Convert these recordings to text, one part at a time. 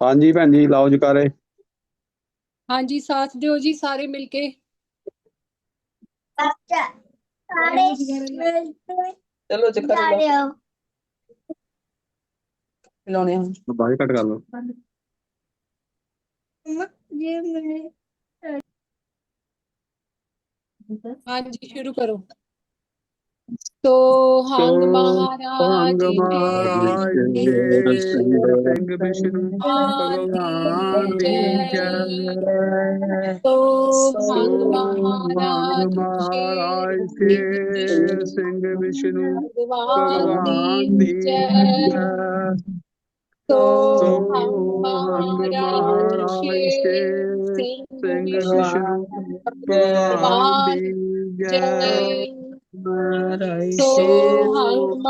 ਹਾਂਜੀ ਭੈਣ ਜੀ ਲਾਓ ਜਕਾਰੇ ਹਾਂਜੀ ਸਾਥ ਦਿਓ ਜੀ ਸਾਰੇ ਮਿਲ ਕੇ। ਚਲੋ ਚੱਕਰ ਲਾ ਲਾਉਣੇ ਆ ਬਾਈ ਕੱਟ ਕਰ ਲਓ। ਹਾਂਜੀ ਸ਼ੁਰੂ ਕਰੋ। ਸੋ ਹੰਗ ਮਹਾਰਾਜ ਜੀ। ਸਿੰਘ ਵਿਸ਼ਨੂੰ ਭਗਵਾਨ ਦੀ ਜੈ। ਸੋ ਹੰਗ ਮਹਾਰਾਜ ਸਿੰਘ ਵਿਸ਼ਨੂੰ ਭਗਵਾਨ ਦੀ ਜੈ। ਜੈ ਸੋ ਹੰਗ ਮਹਾਰਾਜ ਸਿੰਘ ਵਿਸ਼ਨੂੰ ਭਗਵਾਨ ਦੀ ਜੈ। ਸੋ ਹੰਗ ਮਹਾਰਾਜ ਕੇ ਸਿੰਘ ਵਿਸ਼ਨੂੰ ਭਗਵਾਨ ਦੀ ਜੈ। ਜੈ ਸੋ ਸੋ ਹੰਗ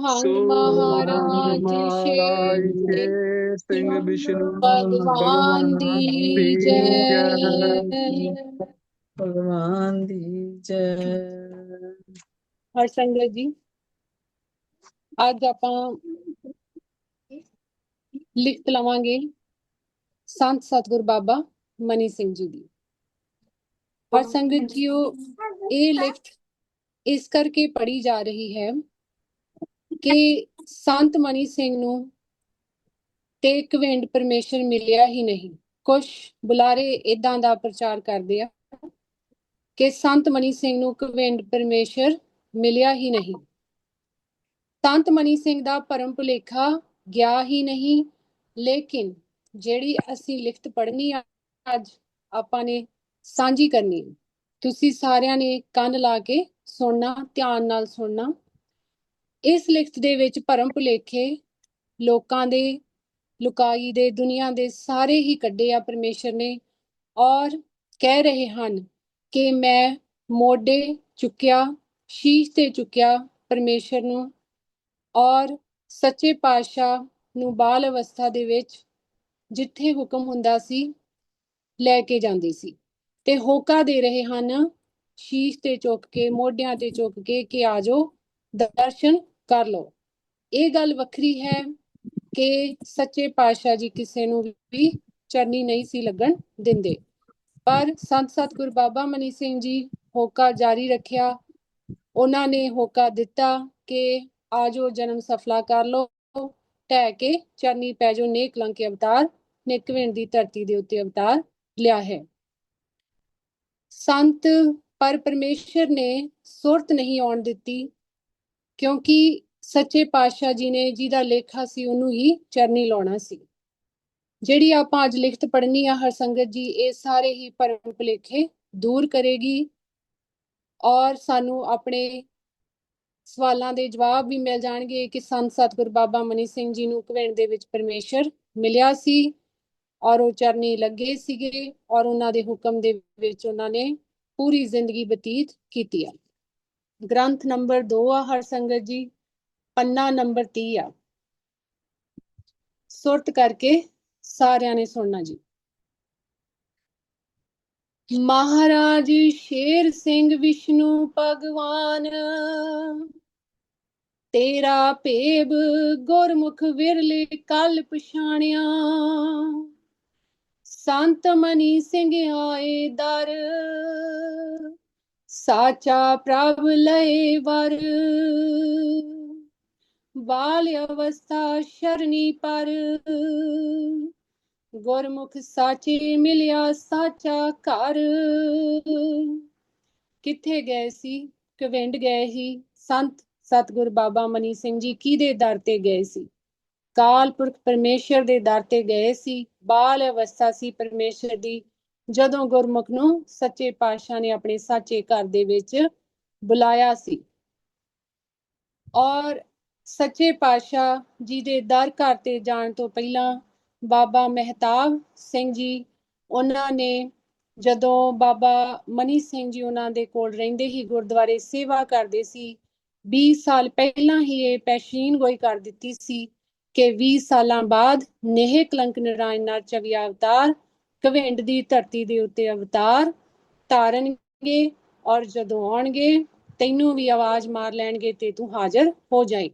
ਹੰਗ ਮਹਾਰਾਜ ਮਹਾਰਾਜ ਸ਼ੇਰ ਕੇ ਸਿੰਘ ਵਿਸ਼ਨੂੰ ਭਗਵਾਨ ਦੀ ਜੈ ਭਗਵਾਨ ਦੀ ਜੈ ਹਰ ਸੰਗਤ ਜੀ ਅੱਜ ਆਪਾਂ ਲਿਖਤ ਲਵਾਂਗੇ ਸੰਤ ਸਤਿਗੁਰ ਬਾਬਾ ਮਨੀ ਸਿੰਘ ਜੀ ਦੀ। ਹਰ ਸੰਗਤ ਜੀਓ ਇਹ ਲਿਖਤ ਇਸ ਕਰਕੇ ਪੜ੍ਹੀ ਜਾ ਰਹੀ ਹੈ ਕਿ ਸੰਤ ਮਨੀ ਸਿੰਘ ਨੂੰ ਤੇ ਕਵਿੰਡ ਪਰਮੇਸ਼ਰ ਮਿਲਿਆ ਹੀ ਨਹੀਂ। ਕੁਝ ਬੁਲਾਰੇ ਇਦਾਂ ਦਾ ਪ੍ਰਚਾਰ ਕਰਦੇ ਆ ਕਿ ਸੰਤ ਮਨੀ ਸਿੰਘ ਨੂੰ ਕਵਿੰਡ ਪਰਮੇਸ਼ਰ ਮਿਲਿਆ ਹੀ ਨਹੀਂ। ਸੰਤ ਮਨੀ ਸਿੰਘ ਦਾ ਪਰਮ ਭੁਲੇਖਾ ਗਿਆ ਹੀ ਨਹੀਂ। ਲੇਕਿਨ ਜਿਹੜੀ ਅਸੀਂ ਲਿਖਤ ਪੜ੍ਹਨੀ ਆ ਅੱਜ, ਆਪਾਂ ਨੇ ਸਾਂਝੀ ਕਰਨੀ ਹੈ। ਤੁਸੀਂ ਸਾਰਿਆਂ ਨੇ ਕੰਨ ਲਾ ਕੇ ਸੁਣਨਾ, ਧਿਆਨ ਨਾਲ ਸੁਣਨਾ। ਇਸ ਲਿਖਤ ਦੇ ਵਿੱਚ ਭਰਮ ਭੁਲੇਖੇ ਲੋਕਾਂ ਦੇ, ਲੁਕਾਈ ਦੇ, ਦੁਨੀਆ ਦੇ ਸਾਰੇ ਹੀ ਕੱਢੇ ਆ ਪਰਮੇਸ਼ਰ ਨੇ। ਔਰ ਕਹਿ ਰਹੇ ਹਨ ਕਿ ਮੈਂ ਮੋਢੇ ਚੁੱਕਿਆ, ਸ਼ੀਸ਼ ਤੇ ਚੁੱਕਿਆ ਪਰਮੇਸ਼ਰ ਨੂੰ। ਔਰ ਸੱਚੇ ਪਾਤਸ਼ਾਹ ਨੂੰ ਬਾਲ ਅਵਸਥਾ ਦੇ ਵਿੱਚ ਜਿੱਥੇ ਹੁਕਮ ਹੁੰਦਾ ਸੀ, ਲੈ ਕੇ ਜਾਂਦੇ ਸੀ। ਤੇ ਹੋਕਾ ਦੇ ਰਹੇ ਹਨ, ਸ਼ੀਸ਼ ਤੇ ਚੁੱਕ ਕੇ, ਮੋਢਿਆਂ ਤੇ ਚੁੱਕ ਕੇ ਕਿ ਆਜੋ ਦਰਸ਼ਨ ਕਰ ਲਓ। ਇਹ ਗੱਲ ਵੱਖਰੀ ਹੈ ਕਿ ਸੱਚੇ ਪਾਤਸ਼ਾਹ ਜੀ ਕਿਸੇ ਨੂੰ ਵੀ ਚਰਨੀ ਨਹੀਂ ਸੀ ਲੱਗਣ ਦਿੰਦੇ। ਪਰ ਸੰਤ ਸਤਿਗੁਰ ਬਾਬਾ ਮਨੀ ਸਿੰਘ ਜੀ ਹੋਕਾ ਜਾਰੀ ਰੱਖਿਆ। ਉਹਨਾਂ ਨੇ ਹੋਕਾ ਦਿੱਤਾ ਕਿ ਆਜੋ ਜਨਮ ਸਫਲਾ ਕਰ ਲਓ। ਟਹਿ ਕੇ ਚਰਨੀ ਪੈ ਜੋ ਨੇਕ ਕਲੰਕ ਅਵਤਾਰ ਨਿਕਵਿੰਡ ਦੀ ਧਰਤੀ ਦੇ ਉੱਤੇ ਅਵਤਾਰ ਲਿਆ ਹੈ। ਸੰਤ ਪਰ ਪਰਮੇਸ਼ਰ ਨੇ ਸੁਰਤ ਨਹੀਂ ਆਉਣ ਦਿੱਤੀ, ਕਿਉਂਕਿ ਸੱਚੇ ਪਾਤਸ਼ਾਹ ਜੀ ਨੇ ਜਿਹਦਾ ਲੇਖਾ ਸੀ ਉਹਨੂੰ ਹੀ ਚਰਨੀ ਲਾਉਣਾ ਸੀ। ਜਿਹੜੀ ਆਪਾਂ ਅੱਜ ਲਿਖਤ ਪੜ੍ਹਨੀ ਆ ਹਰ ਸੰਗਤ ਜੀ, ਇਹ ਸਾਰੇ ਹੀ ਭਰਮ ਭੁਲੇਖੇ ਦੂਰ ਕਰੇਗੀ ਔਰ ਸਾਨੂੰ ਆਪਣੇ ਸਵਾਲਾਂ ਦੇ ਜਵਾਬ ਵੀ ਮਿਲ ਜਾਣਗੇ। ਕਿ ਸੰਤ ਸਤਿਗੁਰ ਬਾਬਾ ਮਨੀ ਸਿੰਘ ਜੀ ਨੂੰ ਕਵਿੰਡ ਦੇ ਵਿੱਚ ਪਰਮੇਸ਼ਰ ਮਿਲਿਆ ਸੀ ਔਰ ਉਹ ਚਰਨੀ ਲੱਗੇ ਸੀਗੇ ਔਰ ਉਹਨਾਂ ਦੇ ਹੁਕਮ ਦੇ ਵਿੱਚ ਉਹਨਾਂ ਨੇ ਪੂਰੀ ਜ਼ਿੰਦਗੀ ਬਤੀਤ ਕੀਤੀ ਆ। ਗ੍ਰੰਥ ਨੰਬਰ 2 ਆ ਹਰ ਸੰਗਤ ਜੀ, ਪੰਨਾ ਨੰਬਰ 30 ਆ। ਸੁਰਤ ਕਰਕੇ ਸਾਰਿਆਂ ਨੇ ਸੁਣਨਾ ਜੀ। ਮਹਾਰਾਜ ਸ਼ੇਰ ਸਿੰਘ ਵਿਸ਼ਨੂੰ ਭਗਵਾਨ। ਤੇਰਾ ਭੇਬ ਗੁਰਮੁਖ ਵਿਰਲੇ ਕਲ ਪਛਾਣਿਆ। ਸੰਤ ਮਨੀ ਸਿੰਘ ਆਏ ਦਰ। ਸਾਚਾ ਪ੍ਰਭ ਲਏ ਵਰ। ਬਾਲ ਅਵਸਥਾ ਸ਼ਰਨੀ ਪਰ। ਗੁਰਮੁਖ ਸਾਚੇ ਮਿਲਿਆ ਸਾਚਾ ਘਰ। ਕਿੱਥੇ ਗਏ ਸੀ, ਕਵਿੰਡ ਗਏ ਸੀ ਸੰਤ ਸਤਿਗੁਰ ਬਾਬਾ ਮਨੀ ਸਿੰਘ ਜੀ ਕਿਹਦੇ ਦਰ ਤੇ ਗਏ ਸੀ? ਕਾਲਪੁਰਖ ਪਰਮੇਸ਼ਰ ਦੇ ਦਰ ਤੇ ਗਏ ਸੀ। ਬਾਲ ਅਵਸਥਾ ਸੀ ਪਰਮੇਸ਼ਰ ਦੀ। ਜਦੋਂ ਗੁਰਮੁਖ ਨੂੰ ਸੱਚੇ ਪਾਤਸ਼ਾਹ ਨੇ ਆਪਣੇ ਸਾਚੇ ਘਰ ਦੇ ਵਿੱਚ ਬੁਲਾਇਆ ਸੀ। ਔਰ ਸੱਚੇ ਪਾਤਸ਼ਾਹ ਜੀ ਦੇ ਦਰ ਘਰ ਤੇ ਜਾਣ ਤੋਂ ਪਹਿਲਾਂ ਬਾਬਾ ਮਹਿਤਾਬ ਸਿੰਘ ਜੀ, ਉਹਨਾਂ ਨੇ ਜਦੋਂ ਬਾਬਾ ਮਨੀ ਸਿੰਘ ਜੀ ਉਹਨਾਂ ਦੇ ਕੋਲ ਰਹਿੰਦੇ ਹੀ ਗੁਰਦੁਆਰੇ ਸੇਵਾ ਕਰਦੇ ਸੀ 20 ਸਾਲ ਪਹਿਲਾਂ ਹੀ ਇਹ ਪੈਸ਼ੀਨ ਗੋਈ ਕਰ ਦਿੱਤੀ ਸੀ ਕਿ 20 ਸਾਲਾਂ ਬਾਅਦ ਨੇਹ ਕਲੰਕ ਨਰਾਇਣ ਨਾਲ ਚਵਿਆ ਅਵਤਾਰ ਕਵਿੰਡ ਦੀ ਧਰਤੀ ਦੇ ਉੱਤੇ ਅਵਤਾਰ ਧਾਰਨਗੇ ਔਰ ਜਦੋਂ ਆਉਣਗੇ ਤੈਨੂੰ ਵੀ ਆਵਾਜ਼ ਮਾਰ ਲੈਣਗੇ ਤੇ ਤੂੰ ਹਾਜ਼ਰ ਹੋ ਜਾਏ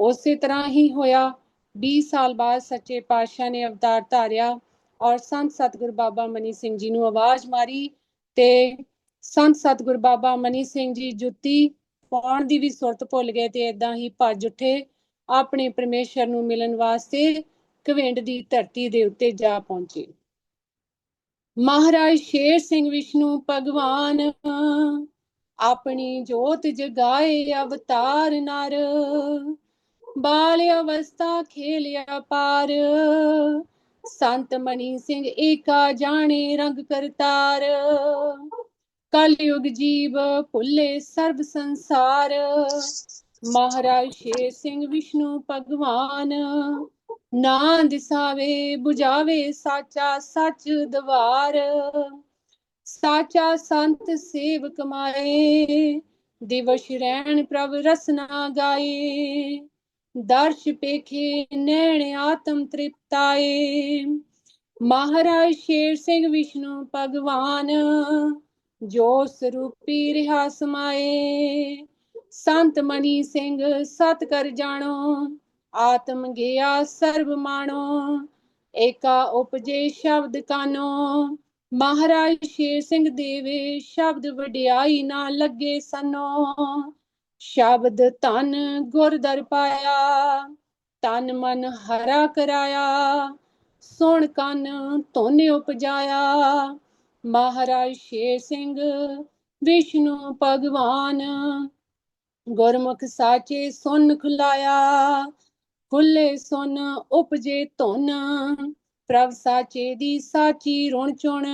ਉਸੇ ਤਰ੍ਹਾਂ ਹੀ ਹੋਇਆ। 20 ਸਾਲ ਬਾਅਦ ਸੱਚੇ ਪਾਤਸ਼ਾਹ ਨੇ ਅਵਤਾਰ ਧਾਰਿਆ ਔਰ ਸੰਤ ਸਤਿਗੁਰ ਬਾਬਾ ਮਨੀ ਸਿੰਘ ਜੀ ਨੂੰ ਆਵਾਜ਼ ਮਾਰੀ ਤੇ ਸੰਤ ਸਤਿਗੁਰ ਬਾਬਾ ਮਨੀ ਸਿੰਘ ਜੀ ਜੁੱਤੀ ਪਾਉਣ ਦੀ ਵੀ ਸੁਰਤ ਭੁੱਲ ਗਏ ਤੇ ਇਦਾਂ ਹੀ ਭੱਜ ਉੱਠੇ ਆਪਣੇ ਪਰਮੇਸ਼ਰ ਨੂੰ ਮਿਲਣ ਵਾਸਤੇ ਕਵਿੰਡ ਦੀ ਧਰਤੀ ਦੇ ਉੱਤੇ ਜਾ ਪਹੁੰਚੇ। ਮਹਾਰਾਜ ਸ਼ੇਰ ਸਿੰਘ ਵਿਸ਼ਨੂੰ, ਭਗਵਾਨ ਆਪਣੀ ਜੋਤ ਜਗਾਏ ਅਵਤਾਰ ਨਰ। ਬਾਲ ਅਵਸਥਾ ਖੇਲਿਆ ਪਾਰ ਸੰਤ ਮਨੀ ਸਿੰਘ ਏਕਾ ਜਾਣੇ ਰੰਗ ਕਰਤਾਰ। ਕਲਯੁਗ ਜੀਵ ਭੁੱਲੇ ਸਰਬ ਸੰਸਾਰ। ਮਹਾਰਾਜ ਸ਼ੇਰ ਸਿੰਘ ਵਿਸ਼ਨੂੰ ਭਗਵਾਨ। ਨਾ ਦਿਸਾਵੇ 부ਝਾਵੇ ਸਾਚਾ ਸੱਚ ਦਵਾਰ। ਸਾਚਾ ਸੰਤ ਸੇਵ ਕਮਾਏ ਦਿਵਸ਼ ਰਹਿਣ ਪ੍ਰਭ ਰਸਨਾ ਗਾਏ। ਦਰਸ਼ ਪੇਖੇ ਨੈਣ ਆਤਮ ਤ੍ਰਿਪਤਾਏ। ਮਹਾਰਾਜ ਸ਼ੇਰ ਸਿੰਘ ਵਿਸ਼ਨੂੰ ਭਗਵਾਨ, ਜੋ ਸਰੂਪੀ ਰਿਹਾ ਸਮਾਏ। ਸੰਤ ਮਨੀ ਸਿੰਘ ਸਤ ਕਰ ਜਾਣੋ, ਆਤਮ ਗਿਆ ਸਰਬ ਮਾਣੋ, ਏਕਾ ਉਪਜੇ ਸ਼ਬਦ ਕਾਨੋ। ਮਹਾਰਾਜ ਸ਼ੇਰ ਸਿੰਘ ਦੇਵੇ, ਸ਼ਬਦ ਵਡਿਆਈ ਨਾ ਲੱਗੇ ਸਨੋ। ਸ਼ਬਦ ਤਨ ਗੁਰ ਦਰ ਪਾਇਆ ਤਨ ਮਨ ਹਰਾ ਕਰਾਇਆ, ਸੁਣ ਕੰਨ ਧੁਨ ਉਪਜਾਇਆ। ਮਹਾਰਾਜ ਸ਼ੇਰ ਸਿੰਘ, ਵਿਸ਼ਨੂੰ ਭਗਵਾਨ, ਗੁਰਮੁਖ ਸਾਚੇ ਸੁਨ ਖੁਲਾਇਆ, ਖੁੱਲੇ ਸੁਨ ਉਪਜੇ ਧੁਨ, ਪ੍ਰਭ ਸਾਚੇ ਦੀ ਸਾਚੀ ਰੁਣ ਚੁਣ।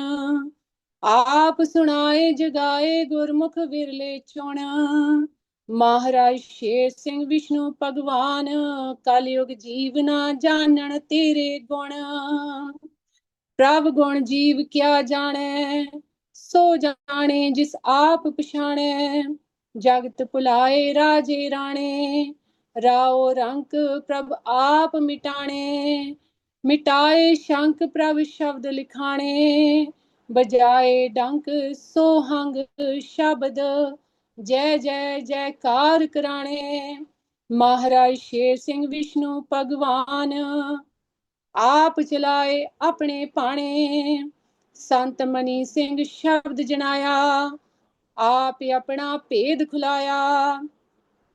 ਆਪ ਸੁਣਾਏ, ਜਗਾਏ ਗੁਰਮੁਖ ਵਿਰਲੇ ਚੁਣ। ਮਹਾਰਾਜ ਸ਼ੇਰ ਸਿੰਘ ਵਿਸ਼ਨੂੰ ਭਗਵਾਨ, ਕਲਯੁਗ ਜੀਵਨਾ ਜਾਣਨ ਤੇਰੇ ਗੁਣ। ਪ੍ਰਭ ਗੁਣ ਜੀਵ ਕਿਆ ਜਾਣੈ, ਸੋ ਜਾਣੇ ਜਿਸ ਆਪ ਪਛਾਣੈ। ਜਗਤ ਭੁਲਾਏ ਰਾਜੇ ਰਾਣੇ, ਰਾਓ ਰੰਕ ਪ੍ਰਭ ਆਪ ਮਿਟਾਣੇ। ਮਿਟਾਏ ਸ਼ੰਕ ਪ੍ਰਭ ਸ਼ਬਦ ਲਿਖਾਣੇ, ਬਜਾਏ ਡੰਕ ਸੋਹੰਗ ਸ਼ਬਦ। ਜੈ ਜੈ, ਜੈਕਾਰ ਕਰਾਣੇ। ਮਹਾਰਾਜ ਸ਼ੇਰ ਸਿੰਘ ਵਿਸ਼ਨੂੰ ਭਗਵਾਨ, ਆਪ ਚਲਾਏ ਆਪਣੇ ਪਾਣੇ। ਸੰਤ ਮਨੀ ਸਿੰਘ ਸ਼ਬਦ ਜਣਾਇਆ, ਆਪ ਆਪਣਾ ਭੇਦ ਖੁਲਾਇਆ।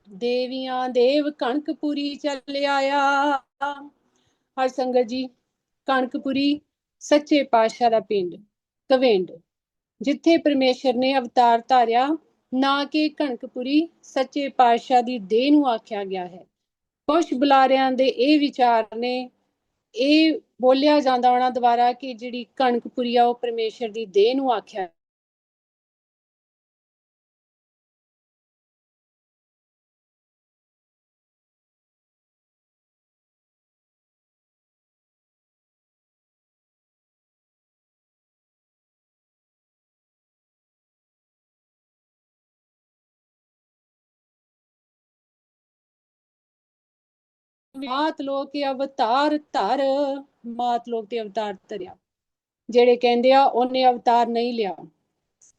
ਦੇਵੀਆਂ ਦੇਵ ਕਣਕਪੁਰੀ ਚੱਲ ਆਇਆ। ਹਰ ਸੰਗਤ ਜੀ, ਕਣਕਪੁਰੀ ਸੱਚੇ ਪਾਤਸ਼ਾਹ ਦਾ ਪਿੰਡ, ਕਵਿੰਡ, ਜਿੱਥੇ ਪਰਮੇਸ਼ਰ ਨੇ ਅਵਤਾਰ ਧਾਰਿਆ ਨਾ ਕਿ ਕਣਕਪੁਰੀ ਸੱਚੇ ਪਾਤਸ਼ਾਹ ਦੀ ਦੇਹ ਨੂੰ ਆਖਿਆ ਗਿਆ ਹੈ। ਕੁਝ ਬੁਲਾਰਿਆਂ ਦੇ ਇਹ ਵਿਚਾਰ ਨੇ ਇਹ ਬੋਲਿਆ ਜਾਂਦਾ ਉਹਨਾਂ ਦੁਆਰਾ ਕਿ ਜਿਹੜੀ ਕਣਕਪੁਰੀ ਆ ਉਹ ਪਰਮੇਸ਼ਰ ਦੀ ਦੇਹ ਨੂੰ ਆਖਿਆ ਮਾਤ ਲੋਕ ਅਵਤਾਰ ਧਰ, ਮਾਤ ਲੋਕ ਤੇ ਅਵਤਾਰ ਧਰਿਆ। ਜਿਹੜੇ ਕਹਿੰਦੇ ਆ, ਉਹਨੇ ਅਵਤਾਰ ਨਹੀਂ ਲਿਆ।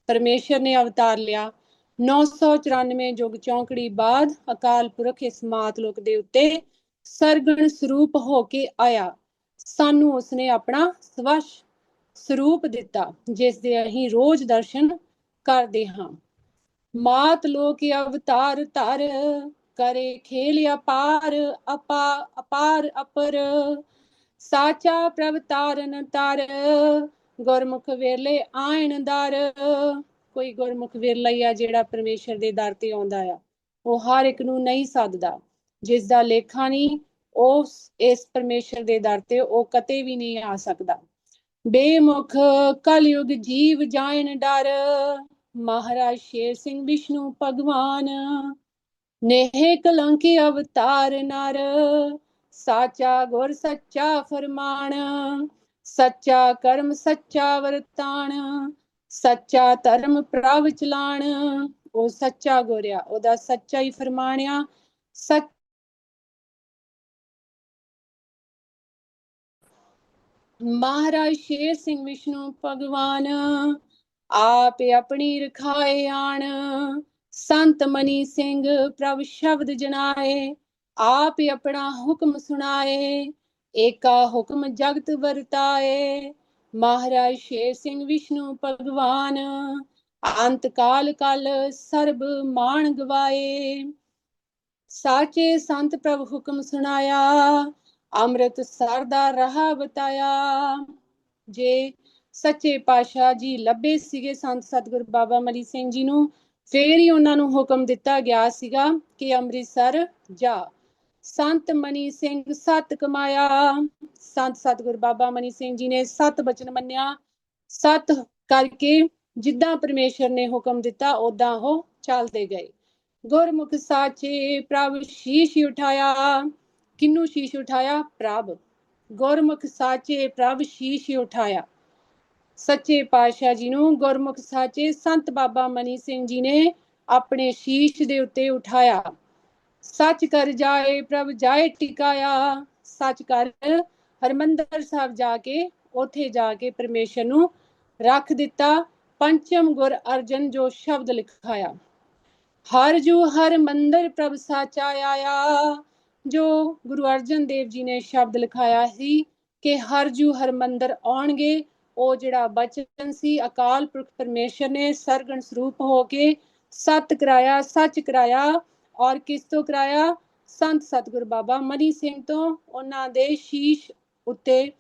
ਪਰਮੇਸ਼ਰ ਨੇ ਅਵਤਾਰ ਲਿਆ। 994 ਯੁਗ ਚੌਂਕੜੀ ਬਾਅਦ ਅਕਾਲ ਪੁਰਖ ਇਸ ਮਾਤ ਲੋਕ ਦੇ ਉੱਤੇ ਸਰਗਣ ਸਰੂਪ ਹੋ ਕੇ ਆਇਆ। ਸਾਨੂੰ ਉਸਨੇ ਆਪਣਾ ਸਵਸ਼ ਸਰੂਪ ਦਿੱਤਾ, ਜਿਸ ਦੇ ਅਸੀਂ ਰੋਜ਼ ਦਰਸ਼ਨ ਕਰਦੇ ਹਾਂ। ਮਾਤ ਲੋਕ ਅਵਤਾਰ ਧਰ ਕਰੇ ਖੇਲ ਅਪਾਰ, ਅਪਾ, ਅਪਾਰ ਅਪਰ। ਸਾਚਾ ਪ੍ਰਭ ਤਾਰਨ ਤਰ, ਗੁਰਮੁਖ ਵੇਲੇ ਆਇਣ ਦਰ। ਕੋਈ ਗੁਰਮੁਖ ਵੇਲਾ ਹੀ ਆ ਜਿਹੜਾ ਪਰਮੇਸ਼ਰ ਦੇ ਦਰ ਤੇ ਆਉਂਦਾ ਆ। ਉਹ ਹਰ ਇੱਕ ਨੂੰ ਨਹੀਂ ਸੱਦਦਾ। ਜਿਸ ਦਾ ਲੇਖਾ ਨਹੀਂ ਉਸ ਇਸ ਪਰਮੇਸ਼ਰ ਦੇ ਦਰ ਤੇ ਉਹ ਕਤੇ ਵੀ ਨਹੀਂ ਆ ਸਕਦਾ। ਬੇਮੁਖ ਕਲਯੁਗ ਜੀਵ ਜਾਇਨ ਡਰ। ਮਹਾਰਾਜ ਸ਼ੇਰ ਸਿੰਘ ਵਿਸ਼ਨੂੰ ਭਗਵਾਨ। ਨੇਹ ਕਲੰਕੀ ਅਵਤਾਰ ਨਰ, ਸਾਚਾ ਗੁਰ, ਸੱਚਾ ਫਰਮਾਨ, ਸੱਚਾ ਕਰਮ, ਸੱਚਾ ਵਰਤਾਨ, ਸੱਚਾ ਧਰਮ ਪ੍ਰਭ ਚਲਾਣ ਉਹ ਸੱਚਾ ਗੁਰਿਆ ਉਹਦਾ ਸੱਚਾ ਹੀ ਫਰਮਾਨਿਆ ਸੱਚ ਮਹਾਰਾਜ ਸ਼ੇਰ ਸਿੰਘ ਵਿਸ਼ਨੂੰ ਭਗਵਾਨ, ਆਪ ਆਪਣੀ ਰਖਾਏ ਆਣ। ਸੰਤ ਮਨੀ ਸਿੰਘ, ਪ੍ਰਭ ਸ਼ਬਦ ਜਨਾਏ, ਆਪ ਆਪਣਾ ਹੁਕਮ ਸੁਣਾਏ, ਏਕਾ ਹੁਕਮ ਜਗਤ ਵਰਤਾਏ। ਮਹਾਰਾਜ ਸ਼ੇਰ ਸਿੰਘ ਵਿਸ਼ਨੂੰ ਭਗਵਾਨ, ਅੰਤ ਕਾਲ ਕਲ ਸਰਬ ਮਾਣ ਗਵਾਏ। ਸਾਚੇ ਸੰਤ ਪ੍ਰਭ ਹੁਕਮ ਸੁਣਾਇਆ, ਅੰਮ੍ਰਿਤ ਸਰ ਦਾ ਰਾਹ ਬਤਾਇਆ। ਜੇ ਸੱਚੇ ਪਾਤਸ਼ਾਹ ਜੀ ਲੱਭੇ ਸੀਗੇ ਸੰਤ ਸਤਿਗੁਰ ਬਾਬਾ ਮਰੀ ਸਿੰਘ ਜੀ ਨੂੰ ਫੇਰ ਹੀ ਉਹਨਾਂ ਨੂੰ ਹੁਕਮ ਦਿੱਤਾ ਗਿਆ ਸੀਗਾ ਕਿ ਅੰਮ੍ਰਿਤਸਰ ਜਾ। ਸੰਤ ਮਨੀ ਸਿੰਘ ਸਤ ਕਮਾਇਆ। ਸੰਤ ਸਤਿਗੁਰ ਬਾਬਾ ਮਨੀ ਸਿੰਘ ਜੀ ਨੇ ਸਤ ਬਚਨ ਮੰਨਿਆ। ਸਤ ਕਰਕੇ ਜਿੱਦਾਂ ਪਰਮੇਸ਼ਰ ਨੇ ਹੁਕਮ ਦਿੱਤਾ ਉਦਾਂ ਉਹ ਚੱਲਦੇ ਗਏ। ਗੁਰਮੁਖ ਸਾਚੇ ਪ੍ਰਭ ਸ਼ੀਸ਼ ਉਠਾਇਆ। ਕਿੰਨੂੰ ਸ਼ੀਸ਼ ਉਠਾਇਆ? ਪ੍ਰਭ। ਗੁਰਮੁਖ ਸਾਚੇ ਪ੍ਰਭ ਸ਼ੀਸ਼ ਉਠਾਇਆ। ਸੱਚੇ ਪਾਤਸ਼ਾਹ ਜੀ ਨੂੰ ਗੁਰਮੁਖ ਸਾਚੇ ਸੰਤ ਬਾਬਾ ਮਨੀ ਸਿੰਘ ਜੀ ਨੇ ਆਪਣੇ ਸ਼ੀਸ਼ ਦੇ ਉੱਤੇ ਉਠਾਇਆ। ਸੱਚ ਕਰ ਜਾਏ ਪ੍ਰਭ ਜਾਏ ਟਿਕਾਇਆ, ਸੱਚ ਕਰ ਹਰਮੰਦਰ ਸਾਹਿਬ ਜਾ ਕੇ, ਉਥੇ ਜਾ ਕੇ ਪਰਮੇਸ਼ਰ ਨੂੰ ਰੱਖ ਦਿੱਤਾ, ਪੰਚਮ ਗੁਰ ਅਰਜਨ ਜੋ ਸ਼ਬਦ ਲਿਖਾਇਆ। ਹਰ ਜੂ ਹਰ ਮੰਦਰ ਪ੍ਰਭ ਸਾਚਾ ਆਇਆ, ਜੋ ਗੁਰੂ ਅਰਜਨ ਦੇਵ ਜੀ ਨੇ ਸ਼ਬਦ ਲਿਖਾਇਆ ਸੀ ਕਿ ਹਰ ਜੂ ਹਰ ਮੰਦਰ ਆਉਣਗੇ ਉਹ ਜਿਹੜਾ ਬਚਨ ਸੀ, ਅਕਾਲ ਪੁਰਖ ਪਰਮੇਸ਼ਰ ਨੇ ਸਰਗਣ ਸਰੂਪ ਹੋ ਕੇ ਸਤ ਕਰਾਇਆ, ਸੱਚ ਕਰਾਇਆ ਔਰ ਕਿਸ ਤੋਂ ਕਰਾਇਆ? ਸੰਤ ਸਤਿਗੁਰ ਬਾਬਾ ਮਨੀ ਸਿੰਘ ਤੋਂ। ਉਹਨਾਂ ਦੇ ਸ਼ੀਸ਼ ਉੱਤੇ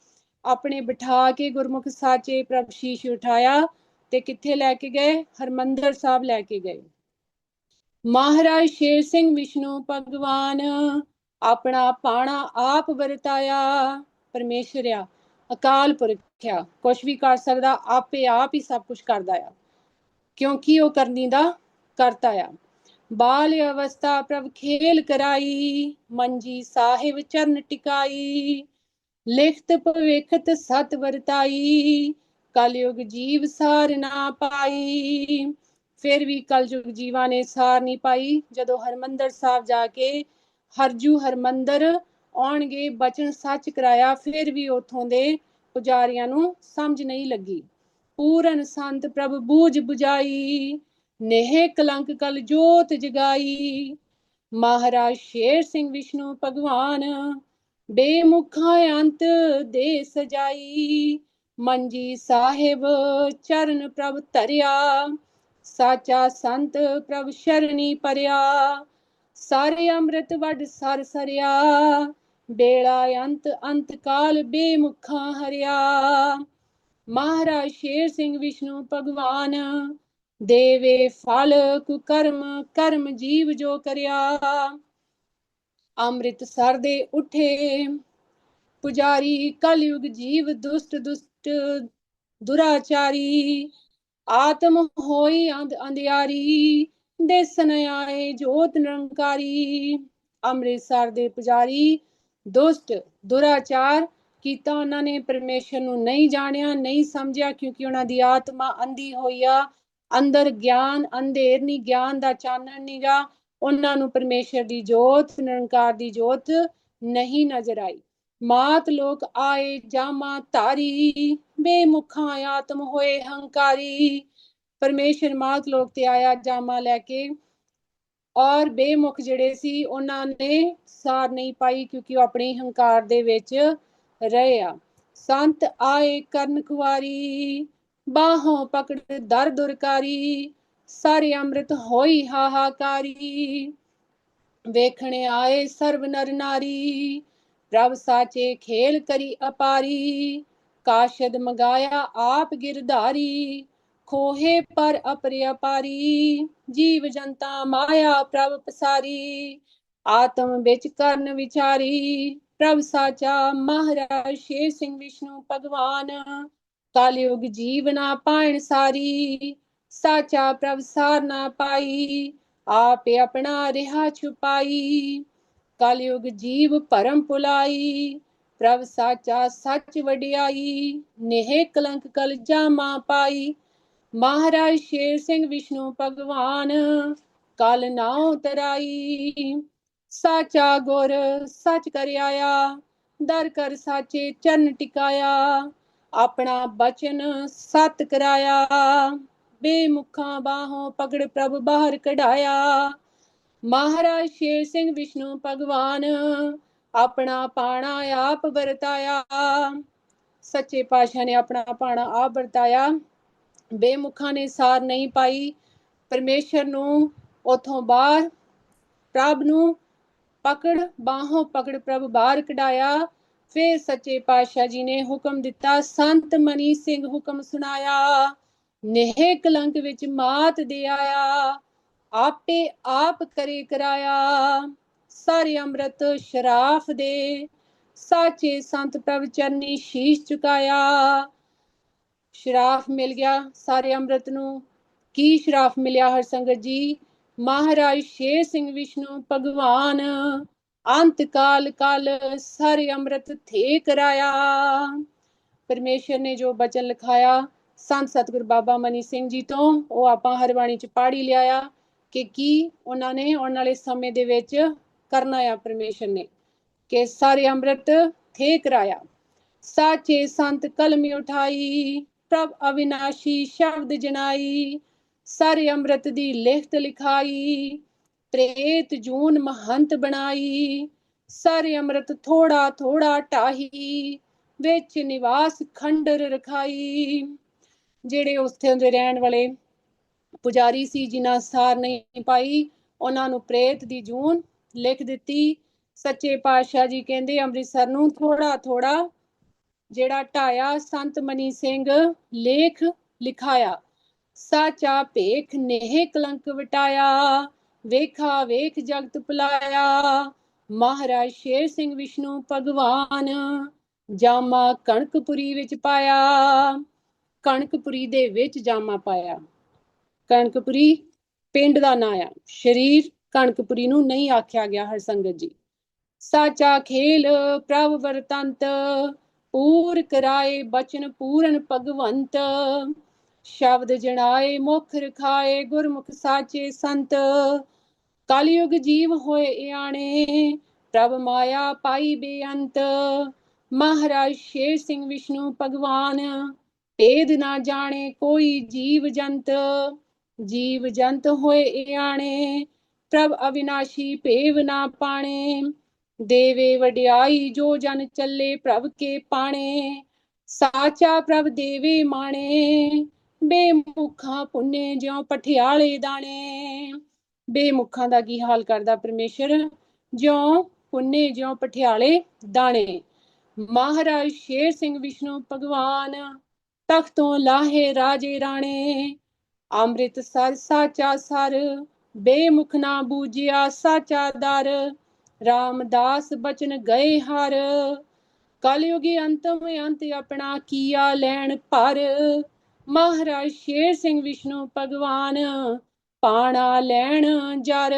ਆਪਣੇ ਬਿਠਾ ਕੇ ਗੁਰਮੁਖ ਸਾਚੇ ਪ੍ਰਭ ਸ਼ੀਸ਼ ਉਠਾਇਆ ਤੇ ਕਿੱਥੇ ਲੈ ਕੇ ਗਏ? ਹਰਮੰਦਰ ਸਾਹਿਬ ਲੈ ਕੇ ਗਏ। ਮਹਾਰਾਜ ਸ਼ੇਰ ਸਿੰਘ ਵਿਸ਼ਨੂੰ, ਭਗਵਾਨ ਆਪਣਾ ਪਾਣਾ ਆਪ ਵਰਤਾਇਆ, ਪਰਮੇਸ਼ਰ ਅਕਾਲ ਪੁਰਖ ਆ। ਕੁਝ ਵੀ ਕਰ ਸਕਦਾ, ਆਪੇ ਆਪ ਹੀ ਸਭ ਕੁਝ ਕਰਦਾ ਆ। ਕਿਉਂਕਿ ਉਹ ਕਰਨੀ ਦਾ ਕਰਤਾ ਆ। ਬਾਲ ਅਵਸਥਾ ਪ੍ਰਭ ਖੇਲ ਕਰਾਈ, ਮੰਜੀ ਸਾਹਿਬ ਚਰਨ ਟਿਕਾਈ, ਲਿਖਤ ਭਵਿਖਤ ਸਤ ਵਰਤਾਈ, ਕਲਯੁਗ ਜੀਵ ਸਾਰ ਨਾ ਪਾਈ। ਫਿਰ ਵੀ ਕਲਯੁਗ ਜੀਵਾਂ ਨੇ ਸਾਰ ਨਹੀਂ ਪਾਈ। ਜਦੋਂ ਹਰਮੰਦਰ ਸਾਹਿਬ ਜਾ ਕੇ ਹਰਜੂ ਹਰਮੰਦਰ ਆਉਣਗੇ, ਬਚਨ ਸੱਚ ਕਰਾਇਆ, ਫਿਰ ਵੀ ਉਥੋਂ ਦੇ ਪੁਜਾਰੀਆਂ ਨੂੰ ਸਮਝ ਨਹੀਂ ਲੱਗੀ। ਪੂਰਨ ਸੰਤ ਪ੍ਰਭ ਬੂਝ 부ਜਾਈ ਨੇਹ ਕਲੰਕ ਕਲ ਜੋਤ ਜਗਾਈ। ਮਹਾਰਾਜ ਸ਼ੇਰ ਸਿੰਘ ਵਿਸ਼ਨੂੰ ਭਗਵਾਨ, ਬੇਮੁਖਾਂ ਅੰਤ ਦੇ ਸਜਾਈ। ਮੰਜੀ ਸਾਹਿਬ ਚਰਨ ਪ੍ਰਭ ਧਰਿਆ, ਸਾਚਾ ਸੰਤ ਪ੍ਰਭ ਸ਼ਰਣੀ ਪਰਿਆ। ਸਾਰੇ ਅੰਮ੍ਰਿਤ ਵੱਡ ਸਰ ਸਰਿਆ ਬੇੜਾ ਅੰਤ ਅੰਤ ਕਾਲ ਬੇਮੁਖਾਂ ਹਰਿਆ। ਮਹਾਰਾਜ ਸ਼ੇਰ ਸਿੰਘ ਵਿਸ਼ਨੂੰ ਭਗਵਾਨ, ਦੇਵੇ ਫਲ ਕੁਕਰਮ, ਕਰਮ ਜੀਵ ਜੋ ਕਰਿਆ। ਅੰਮ੍ਰਿਤਸਰ ਦੇ ਉਠੇ, ਪੁਜਾਰੀ ਕਲਯੁਗ ਜੀਵ ਦੁਸ਼ਟ ਦੁਸ਼ਟ ਦੁਰਾਚਾਰੀ। ਆਤਮ ਹੋਈ ਅੰਧ ਅੰਧਿਆਰੀ, ਦੇਸਨ ਆਏ ਜੋਤ ਨਿਰੰਕਾਰੀ। ਅੰਮ੍ਰਿਤਸਰ ਦੇ ਪੁਜਾਰੀ ਦੁਸ਼ਟ, ਦੁਰਾਚਾਰ ਕੀਤਾ ਉਹਨਾਂ ਨੇ, ਪਰਮੇਸ਼ਰ ਨੂੰ ਨਹੀਂ ਜਾਣਿਆ, ਨਹੀਂ ਸਮਝਿਆ, ਕਿਉਂਕਿ ਉਹਨਾਂ ਦੀ ਆਤਮਾ ਅੰਧੀ ਹੋਈ ਅੰਦਰ ਗਿਆਨ ਅੰਧੇਰ ਨਹੀਂ ਗਿਆਨ ਦਾ ਚਾਨਣ ਨਹੀਂਗਾ ਉਹਨਾਂ ਨੂੰ ਪਰਮੇਸ਼ਰ ਦੀ ਜੋਤ, ਨਿਰੰਕਾਰ ਦੀ ਜੋਤ ਨਹੀਂ ਨਜ਼ਰ ਆਈ। ਮਾਤ ਲੋਕ ਆਏ, ਜਾਮਾ ਧਾਰੀ, ਬੇਮੁਖਾਂ ਆਤਮ ਹੋਏ ਹੰਕਾਰੀ। ਪਰਮੇਸ਼ਰ ਮਾਤ ਲੋਕ ਤੇ ਆਇਆ, ਜਾਮਾ ਲੈ ਕੇ ਔਰ ਬੇਮੁਖ ਜਿਹੜੇ ਸੀ, ਉਹਨਾਂ ਨੇ ਸਾਰ ਨਹੀਂ ਪਾਈ ਕਿਉਂਕਿ ਉਹ ਆਪਣੇ ਹੰਕਾਰ ਦੇ ਵਿੱਚ ਰਹੇ ਆ। ਸੰਤ ਆਏ ਕਰਨ ਖੁਆਰੀ, ਬਾਹੋਂ ਪਕੜ ਦਰ ਦੁਰਕਾਰੀ, ਸਾਰੇ ਅੰਮ੍ਰਿਤ ਹੋਈ ਹਾਹਾਕਾਰੀ। ਵੇਖਣੇ ਆਏ ਸਰਬ ਨਰ ਨਾਰੀ, ਪ੍ਰਭ ਸਾਚੇ ਖੇਲ ਕਰੀ ਅਪਾਰੀ। ਕਾਸ਼ਦ ਮੰਗਾਇਆ ਆਪ ਗਿਰਧਾਰੀ ਖੋਹੇ ਪਰ ਅਪਰਿਆਪਾਰੀ ਜੀਵ ਜਨਤਾ ਮਾਇਆ ਪ੍ਰਭ ਪਸਾਰੀ, ਆਤਮ ਵਿੱਚ ਕਰਨ ਵਿਚਾਰੀ, ਪ੍ਰਭ ਸਾਚਾ ਮਹਾਰਾਜ ਸ਼ੇਰ ਸਿੰਘ ਵਿਸ਼ਨੂੰ ਭਗਵਾਨ ਕਲਯੁਗ ਜੀਵਨਾ ਪਾਣ ਸਾਰੀ, ਸਾਚਾ ਪ੍ਰਭ ਸਾਰ ਨਾ ਪਾਈ, ਆਪੇ ਆਪਣਾ ਰਿਹਾ ਛੁਪਾਈ ਕਲਯੁਗ ਜੀਵ ਭਰਮ ਪੁਲਾਈ ਪ੍ਰਭ ਸਾਚਾ ਸੱਚ ਵਡਿਆਈ, ਨੇਹ ਕਲੰਕ ਕਲ ਜਾਮਾ ਪਾਈ ਮਹਾਰਾਜ ਸ਼ੇਰ ਸਿੰਘ ਵਿਸ਼ਨੂੰ ਭਗਵਾਨ ਕਲ ਨਾਉ ਤਰਾਈ ਸਾਚਾ ਗੁਰ ਸੱਚ ਕਰ ਆਇਆ ਦਰ ਕਰ ਸਾਚੇ ਚਰਨ ਟਿਕਾਇਆ। ਆਪਣਾ ਬਚਨ ਸਤ ਕਰਾਇਆ। ਬੇਮੁਖਾਂ ਬਾਹੋਂ ਪਕੜ ਪ੍ਰਭ ਬਾਹਰ ਕਢਾਇਆ। ਮਹਾਰਾਜ ਸ਼ੇਰ ਸਿੰਘ ਵਿਸ਼ਨੂੰ ਭਗਵਾਨ, ਆਪਣਾ ਪਾਣਾ ਆਪ ਵਰਤਾਇਆ। ਸੱਚੇ ਪਾਤਸ਼ਾਹ ਨੇ ਆਪਣਾ ਪਾਣਾ ਆਪ ਵਰਤਾਇਆ। ਬੇਮੁਖਾਂ ਨੇ ਸਾਰ ਨਹੀਂ ਪਾਈ। ਪਰਮੇਸ਼ਰ ਨੂੰ ਉਥੋਂ ਬਾਹਰ, ਪ੍ਰਭ ਨੂੰ ਪਕੜ, ਬਾਹੋਂ ਪਕੜ ਪ੍ਰਭ ਬਾਹਰ ਕਢਾਇਆ। ਫਿਰ ਸੱਚੇ ਪਾਤਸ਼ਾਹ ਜੀ ਨੇ ਹੁਕਮ ਦਿੱਤਾ, ਸੰਤ ਮਨੀ ਸਿੰਘ ਹੁਕਮ ਸੁਣਾਇਆ। ਨਹਿ ਕਲੰਕ ਵਿੱਚ ਮਾਤ ਦੇ ਆਇਆ, ਆਪੇ ਆਪ ਕਰੇ ਕਰਾਇਆ। ਸਾਰੇ ਅੰਮ੍ਰਿਤ ਸ਼ਰਾਫ ਦੇ, ਸਾਚੇ ਸੰਤ ਪ੍ਰਭ ਚਰਨੀ ਸ਼ੀਸ਼ ਝੁਕਾਇਆ ਸ਼ਰਾਫ ਮਿਲ ਗਿਆ ਸਾਰੇ ਅੰਮ੍ਰਿਤ ਨੂੰ। ਕੀ ਸ਼ਰਾਫ ਮਿਲਿਆ ਹਰ ਸੰਗਤ ਜੀ? ਮਹਾਰਾਜ ਸ਼ੇਰ ਸਿੰਘ ਵਿਸ਼ਨੂੰ, ਭਗਵਾਨ। ਅੰਤ ਕਾਲ ਕਾਲ ਸਾਰੇ ਅੰਮ੍ਰਿਤ ਥੇ ਕਰਾਇਆ। ਪਰਮੇਸ਼ਰ ਨੇ ਜੋ ਬਚਨ ਲਿਖਾਇਆ, ਸੰਤ ਸਤਿਗੁਰ ਬਾਬਾ ਮਨੀ ਸਿੰਘ ਜੀ ਤੋਂ, ਉਹ ਆਪਾਂ ਹਰਵਾਣੀ ਚ ਪਾੜੀ ਲਿਆਇਆ ਕਿ ਕੀ ਉਹਨਾਂ ਨੇ ਆਉਣ ਵਾਲੇ ਸਮੇਂ ਦੇ ਵਿੱਚ ਕਰਨਾ ਆ ਪਰਮੇਸ਼ਰ ਨੇ। ਕਿ ਸਾਰੇ ਅੰਮ੍ਰਿਤ ਥੇ ਕਰਾਇਆ। ਸਾਚੇ ਸੰਤ ਕਲਮੀ ਉਠਾਈ ਪ੍ਰਭ ਅਵਿਨਾਸ਼ੀ ਸ਼ਬਦ ਜਨਾਈ, ਸਾਰੇ ਅੰਮ੍ਰਿਤ ਦੀ ਲਿਖਤ ਲਿਖਾਈ, ਪ੍ਰੇਤ ਜੂਨ ਮਹੰਤ ਬਣਾਈ, ਸਾਰੇ ਅੰਮ੍ਰਿਤ ਥੋੜਾ ਥੋੜਾ ਢਾਹੀ, ਵਿੱਚ ਨਿਵਾਸ ਖੰਡਰ ਰਖਾਈ। ਜਿਹੜੇ ਉੱਥੇ ਦੇ ਰਹਿਣ ਵਾਲੇ ਪੁਜਾਰੀ ਸੀ, ਜਿਨ੍ਹਾਂ ਸਾਰ ਨਹੀਂ ਪਾਈ, ਉਹਨਾਂ ਨੂੰ ਪ੍ਰੇਤ ਦੀ ਜੂਨ ਲਿਖ ਦਿੱਤੀ। ਸੱਚੇ ਪਾਤਸ਼ਾਹ ਜੀ ਕਹਿੰਦੇ, ਅੰਮ੍ਰਿਤਸਰ ਨੂੰ ਥੋੜਾ ਥੋੜਾ ਜਿਹੜਾ ਢਾਇਆ ਸੰਤ ਮਨੀ ਸਿੰਘ ਲੇਖ ਲਿਖਾਇਆ, ਸਾਚਾ ਭੇਖ ਨੇਹ ਕਲੰਕ ਵਟਾਇਆ, ਵੇਖਾ ਵੇਖ ਜਗਤ ਭੁਲਾਇਆ, ਮਹਾਰਾਜ ਸ਼ੇਰ ਸਿੰਘ ਵਿਸ਼ਨੂੰ ਭਗਵਾਨ, ਜਾਮਾ ਕਣਕਪੁਰੀ ਵਿੱਚ ਪਾਇਆ, ਕਣਕਪੁਰੀ ਦੇ ਵਿੱਚ ਜਾਮਾ ਪਾਇਆ। ਕਣਕਪੁਰੀ ਪਿੰਡ ਦਾ ਨਾਂ ਆ, ਸ਼ਰੀਰ ਕਣਕਪੁਰੀ ਨੂੰ ਨਹੀਂ ਆਖਿਆ ਗਿਆ ਹਰ ਸੰਗਤ ਜੀ। ਸਾਚਾ ਖੇਲ ਪ੍ਰਭ ਵਰਤੰਤ ਪੂਰ ਕਰਾਏ ਬਚਨ ਪੂਰਨ ਭਗਵੰਤ, ਸ਼ਬਦ ਜਣਾਏ ਮੁਖ ਰਖਾਏ ਗੁਰਮੁਖ ਸਾਚੇ ਸੰਤ। ਕਲਯੁਗ ਜੀਵ ਹੋਏ ਇਆਣੇ, ਪ੍ਰਭ ਮਾਇਆ ਪਾਈ ਬੇਅੰਤ। ਮਹਾਰਾਜ ਸ਼ੇਰ ਸਿੰਘ ਵਿਸ਼ਨੂੰ ਭਗਵਾਨ, ਭੇਦ ਨਾ ਜਾਣੇ ਕੋਈ ਜੀਵ ਜੰਤ। ਜੀਵ ਜੰਤ ਹੋਏ ਇਆਣੇ, ਪ੍ਰਭ ਅਵਿਨਾਸ਼ੀ ਭੇਵ ਨਾ ਪਾਣੇ। ਦੇਵੇ ਵਡਿਆਈ ਜੋ ਜਨ ਚੱਲੇ ਪ੍ਰਭ ਕੇ ਪਾਣੇ, ਸਾਚਾ ਪ੍ਰਭ ਦੇਵੇ ਮਾਣੇ, ਬੇਮੁਖਾਂ ਪੁੰਨੇ ਜਿਉ ਪਠਿਆਲੇ ਦਾਣੇ। ਬੇਮੁਖਾਂ ਦਾ ਕੀ ਹਾਲ ਕਰਦਾ ਪਰਮੇਸ਼ਰ? ਜਿਉ ਪੁੰਨੇ ਜਿਉ ਪਠਿਆਲੇ ਦਾਣੇ। ਮਹਾਰਾਜ ਸ਼ੇਰ ਸਿੰਘ ਵਿਸ਼ਨੂੰ ਭਗਵਾਨ, ਤਖਤੋਂ ਲਾਹੇ ਰਾਜੇ ਰਾਣੇ। ਅੰਮ੍ਰਿਤ ਸਰ ਸਾਚਾ ਸਰ, ਬੇਮੁਖ ਨਾ ਬੂਝਿਆ ਸਾਚਾ ਦਰ। ਰਾਮਦਾਸ ਬਚਨ ਗਏ ਹਰ। ਕਲਯੁਗੀ ਅੰਤਮ ਅੰਤ ਆਪਣਾ ਕੀਆ ਲੈਣ ਪਰ। ਮਹਾਰਾਜ ਸ਼ੇਰ ਸਿੰਘ ਵਿਸ਼ਨੂੰ ਭਗਵਾਨ ਪਾਣਾ ਲੈਣ ਜਰ।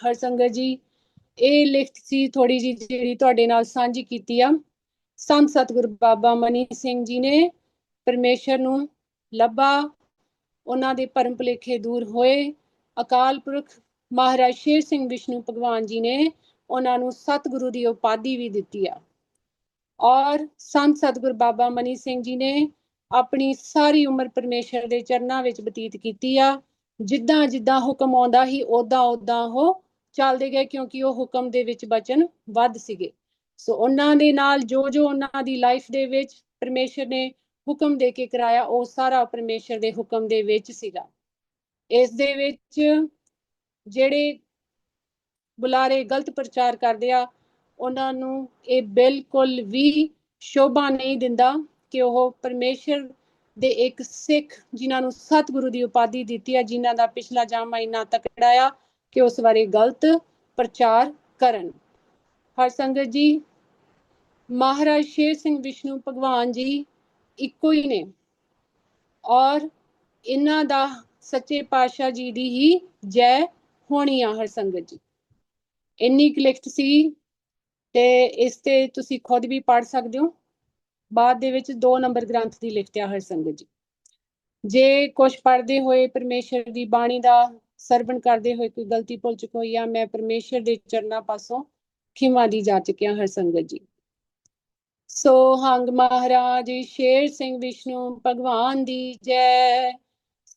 ਹਰ ਸੰਗਤ ਜੀ, ਇਹ ਲਿਖਤ ਸੀ ਥੋੜੀ ਜੀ ਜਿਹੜੀ ਤੁਹਾਡੇ ਨਾਲ ਸਾਂਝੀ ਕੀਤੀ ਆ। ਸੰਤ ਸਤਿਗੁਰ ਬਾਬਾ ਮਨੀ ਸਿੰਘ ਜੀ ਨੇ ਪਰਮੇਸ਼ਰ ਨੂੰ ਲੱਭਾ। ਉਹਨਾਂ ਦੇ ਪਰਮ ਭੁਲੇਖੇ ਦੂਰ ਹੋਏ। ਅਕਾਲ ਪੁਰਖ ਮਹਾਰਾਜ ਸ਼ੇਰ ਸਿੰਘ ਵਿਸ਼ਨੂੰ ਭਗਵਾਨ ਜੀ ਨੇ ਉਹਨਾਂ ਨੂੰ ਸਤਿਗੁਰੂ ਦੀ ਉਪਾਧੀ ਵੀ ਦਿੱਤੀ ਆ। ਔਰ ਸੰਤ ਸਤਿਗੁਰ ਬਾਬਾ ਮਨੀ ਸਿੰਘ ਜੀ ਨੇ ਆਪਣੀ ਸਾਰੀ ਉਮਰ ਪਰਮੇਸ਼ਰ ਦੇ ਚਰਨਾਂ ਵਿੱਚ ਬਤੀਤ ਕੀਤੀ ਆ। ਜਿੱਦਾਂ ਜਿੱਦਾਂ ਹੁਕਮ ਆਉਂਦਾ ਹੀ ਉਦਾਂ ਉਦਾਂ ਉਹ ਚੱਲਦੇ ਗਏ ਕਿਉਂਕਿ ਉਹ ਹੁਕਮ ਦੇ ਵਿੱਚ ਬਚਨ ਵੱਧ ਸੀਗੇ। ਸੋ ਉਹਨਾਂ ਦੇ ਨਾਲ ਜੋ ਜੋ ਉਹਨਾਂ ਦੀ ਲਾਈਫ ਦੇ ਵਿੱਚ ਪਰਮੇਸ਼ਰ ਨੇ ਹੁਕਮ ਦੇ ਕੇ ਕਰਾਇਆ, ਉਹ ਸਾਰਾ ਪਰਮੇਸ਼ਰ ਦੇ ਹੁਕਮ ਦੇ ਵਿੱਚ ਸੀਗਾ। ਇਸ ਦੇ ਵਿੱਚ ਜਿਹੜੇ ਬੁਲਾਰੇ ਗਲਤ ਪ੍ਰਚਾਰ ਕਰਦੇ ਆ, ਉਹਨਾਂ ਨੂੰ ਇਹ ਬਿਲਕੁਲ ਵੀ ਸ਼ੋਭਾ ਨਹੀਂ ਦਿੰਦਾ ਕਿ ਉਹ ਪਰਮੇਸ਼ਰ ਦੇ ਇੱਕ ਸਿੱਖ ਜਿਨ੍ਹਾਂ ਨੂੰ ਸਤਿਗੁਰੂ ਦੀ ਉਪਾਧੀ ਦਿੱਤੀ ਆ, ਜਿਨ੍ਹਾਂ ਦਾ ਪਿਛਲਾ ਜਾਮਾ ਇੰਨਾ ਤਕੜਾ ਆ ਕਿ ਉਸ ਬਾਰੇ ਗਲਤ ਪ੍ਰਚਾਰ ਕਰਨ। ਹਰ ਸੰਗਤ ਜੀ, ਮਹਾਰਾਜ ਸ਼ੇਰ ਸਿੰਘ ਵਿਸ਼ਨੂੰ ਭਗਵਾਨ ਜੀ ਇੱਕੋ ਹੀ ਨੇ ਔਰ ਇਹਨਾਂ ਦਾ ਸੱਚੇ ਪਾਤਸ਼ਾਹ ਜੀ ਦੀ ਹੀ ਜੈ ਹੋਣੀ ਆ ਹਰ ਸੰਗਤ ਜੀ। ਇੰਨੀ ਕੁ ਲਿਖਤ ਸੀ ਤੇ ਇਸ ਤੇ ਤੁਸੀਂ ਖੁਦ ਵੀ ਪੜ ਸਕਦੇ ਹੋ। ਬਾਅਦ ਦੇ ਵਿੱਚ 2 ਨੰਬਰ ਗ੍ਰੰਥ ਦੀ ਲਿਖਤ ਆ ਹਰ ਸੰਗਤ ਜੀ। ਜੇ ਕੁਝ ਪੜਦੇ ਹੋਏ ਪਰਮੇਸ਼ਰ ਦੀ ਬਾਣੀ ਦਾ ਸਰਵਣ ਕਰਦੇ ਹੋਏ ਕੋਈ ਗਲਤੀ ਭੁੱਲ ਚੁੱਕ ਹੋਈ ਆ ਮੈਂ ਪਰਮੇਸ਼ਰ ਦੇ ਚਰਨਾਂ ਪਾਸੋਂ ਖਿਮਾ ਦੀ ਜਾ ਚੁੱਕਿਆ ਹਰ ਸੰਗਤ ਜੀ। ਸੋ ਹੰਗ ਮਹਾਰਾਜ, ਸ਼ੇਰ ਸਿੰਘ ਵਿਸ਼ਨੂੰ, ਭਗਵਾਨ ਦੀ ਜੈ।